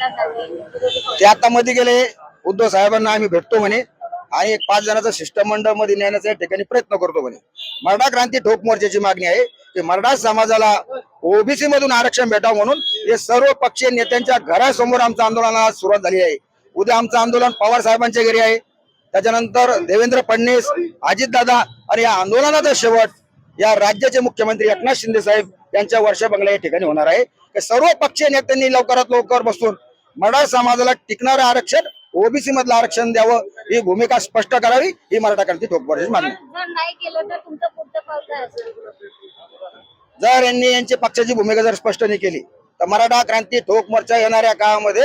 ते आता मध्ये गेले. उद्धव साहेबांना आम्ही भेटतो म्हणे. आणि एक पाच जणांचा शिष्टमंडळमध्ये नेण्याचा या ठिकाणी प्रयत्न करतो म्हणे. मराठा क्रांती ठोक मोर्चाची मागणी आहे की मराठा समाजाला ओबीसी मधून आरक्षण भेटावं म्हणून हे सर्व पक्षीय नेत्यांच्या घरासमोर आमचं आंदोलनाला सुरुवात झाली आहे. उद्या आमचं आंदोलन पवार साहेबांच्या घरी आहे. त्याच्यानंतर देवेंद्र फडणवीस अजितदादा आणि या आंदोलनाचा शेवट या राज्याचे मुख्यमंत्री एकनाथ शिंदे साहेब यांच्या वर्षा बंगला या ठिकाणी होणार आहे. सर्व पक्षीय नेत्यांनी लवकरात लवकर बसून मराठा समाजाला टिकणारं आरक्षण ओबीसी मधलं आरक्षण द्यावं ही भूमिका स्पष्ट करावी ही मराठा क्रांती ठोक मोर्चाची मागणी. जर नाही केलं तर तुमचं पुढचं पाऊल काय असेल जर यांनी यांची पक्षाची भूमिका जर स्पष्ट नाही केली तर मराठा क्रांती ठोक मोर्चा येणाऱ्या काळामध्ये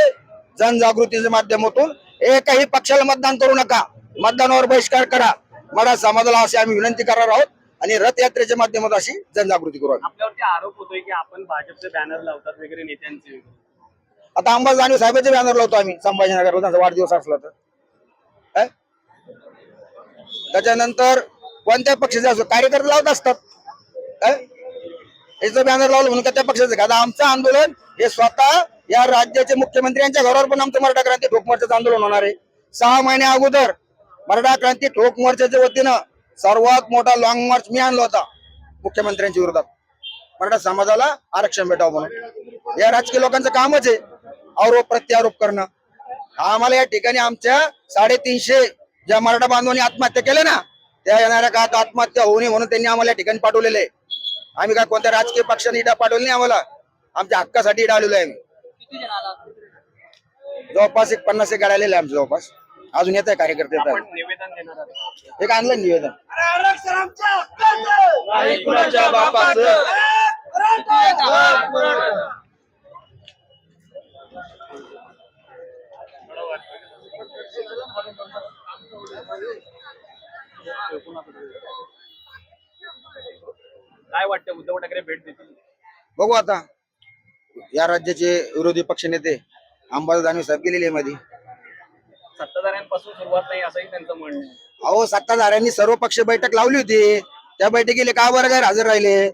जनजागृतीच्या माध्यमातून एकही पक्षाला मतदान करू नका मतदानावर बहिष्कार करा मराठा समाजाला अशी आम्ही विनंती करणार आहोत आणि रथयात्रेच्या माध्यमातून अशी जनजागृती करू आम्ही. आपल्यावरती आरोप होतोय की आपण भाजपचे बॅनर लावतात वगैरे नेत्यांचे आता अंबाज आणि साहेबांचे बॅनर लावतो आम्ही संभाजीनगरला त्यांचा वाढदिवस असला तर. त्याच्यानंतर कोणत्या पक्षाचे असो कार्यकर्ते लावत असतात. काय याचं बॅनर लावलं म्हणून त्या पक्षाचं का? आता आमचं आंदोलन हे स्वतः या राज्याचे मुख्यमंत्री यांच्या घरावर पण आमचं मराठा क्रांती ठोक मोर्चाचं आंदोलन होणार आहे. सहा महिने अगोदर मराठा क्रांती ठोक मोर्चाच्या वतीनं सर्वात मोठा लॉंग मार्च मी आणला होता मुख्यमंत्र्यांच्या विरोधात. मराठा समाजाला आरक्षण भेटावं म्हणून. या राजकीय लोकांचं कामच आहे. आरोप प्रत्यारोप करणं. आम्हाला या ठिकाणी आमच्या साडेतीनशे ज्या मराठा बांधवांनी आत्महत्या केल्या ना त्या येणाऱ्या काळात आत्महत्या होऊ नये म्हणून त्यांनी आम्हाला या ठिकाणी पाठवलेले. आम्ही काय कोणत्या राजकीय पक्षाने इडा पाठवली नाही आम्हाला? आमच्या हक्कासाठी इडा आलेलो आहे आम्ही. जवळपास एक पन्नास एक गाड्या आलेल्या आहे आमच्या जवळपास. अजून येत आहे कार्यकर्ते येत आपण आहे निवेदन देणार आहोत. एक आणलं निवेदन. कुणाच्या बापाचं? काय वाटतं? उद्धव ठाकरे भेट देतील. बघू आता. या राज्याचे विरोधी पक्षनेते अंबादास दानवे साहेब गेलेले मध्ये. सत्ताधाऱ्यांपासून सुरुवात नाही असंही त्यांचं म्हणणं आहे. अहो सत्ताधाऱ्यांनी सर्व पक्ष बैठक लावली होती. त्या बैठकीला का बरं काय हजर राहिले?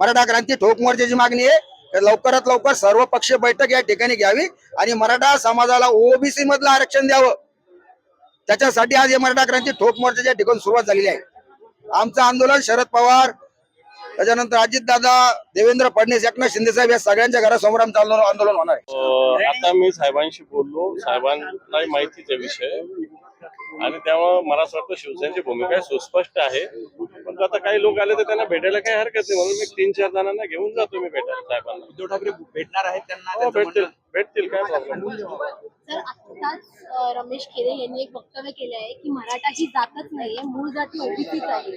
मराठा क्रांती ठोक मोर्चाची मागणी आहे. तर लवकरात लवकर सर्व पक्ष बैठक या ठिकाणी घ्यावी आणि मराठा समाजाला ओबीसी मधलं आरक्षण द्यावं. त्याच्यासाठी आज हे मराठा क्रांती ठोक मोर्चाच्या ठिकाणी सुरुवात झालेली आहे. आमचं आंदोलन शरद पवार त्याच्यानंतर अजितदादा देवेंद्र फडणवीस एकनाथ शिंदे साहेब या सगळ्यांच्या घरासमोर आमचं आंदोलन आंदोलन होणार आहे. आता मी साहेबांशी बोललो. साहेबांना माहितीच आहे विषय. आणि त्यामुळे मला असं वाटतं शिवसेनेची भूमिका सुस्पष्ट आहे. पण आता काही लोक आले तर त्यांना भेटायला काही हरकत नाही. म्हणून मी तीन चार जणांना घेऊन जातो मी भेटायला साहेबांना. उद्धव ठाकरे भेटणार आहेत त्यांना हो, भेटतील. भेटतील काय अ, रमेश खेरे यांनी एक वक्तव्य केलं आहे की मराठा ही जातच नाहीये मूळ जाती ओबीसीच आहे.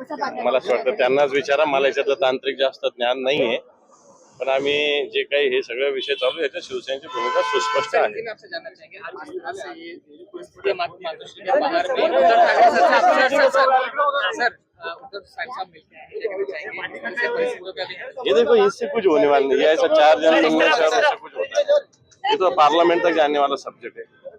असं मला असं वाटतं त्यांनाच विचारा मला याच्यातलं तांत्रिक जास्त ज्ञान नाहीये पण आम्ही जे काही हे सगळे विषय चालू आहे, याच्यात शिवसेनेची भूमिका सुस्पष्ट आहे. लेकिन आपसे जानना चाहेंगे आज जिस तरह से ये हैं, देखो इससे कुछ होने वाला नहीं है ऐसा चार जन कुछ होता है। ये तो पार्लियामेंट तक जाने वाला सब्जेक्ट है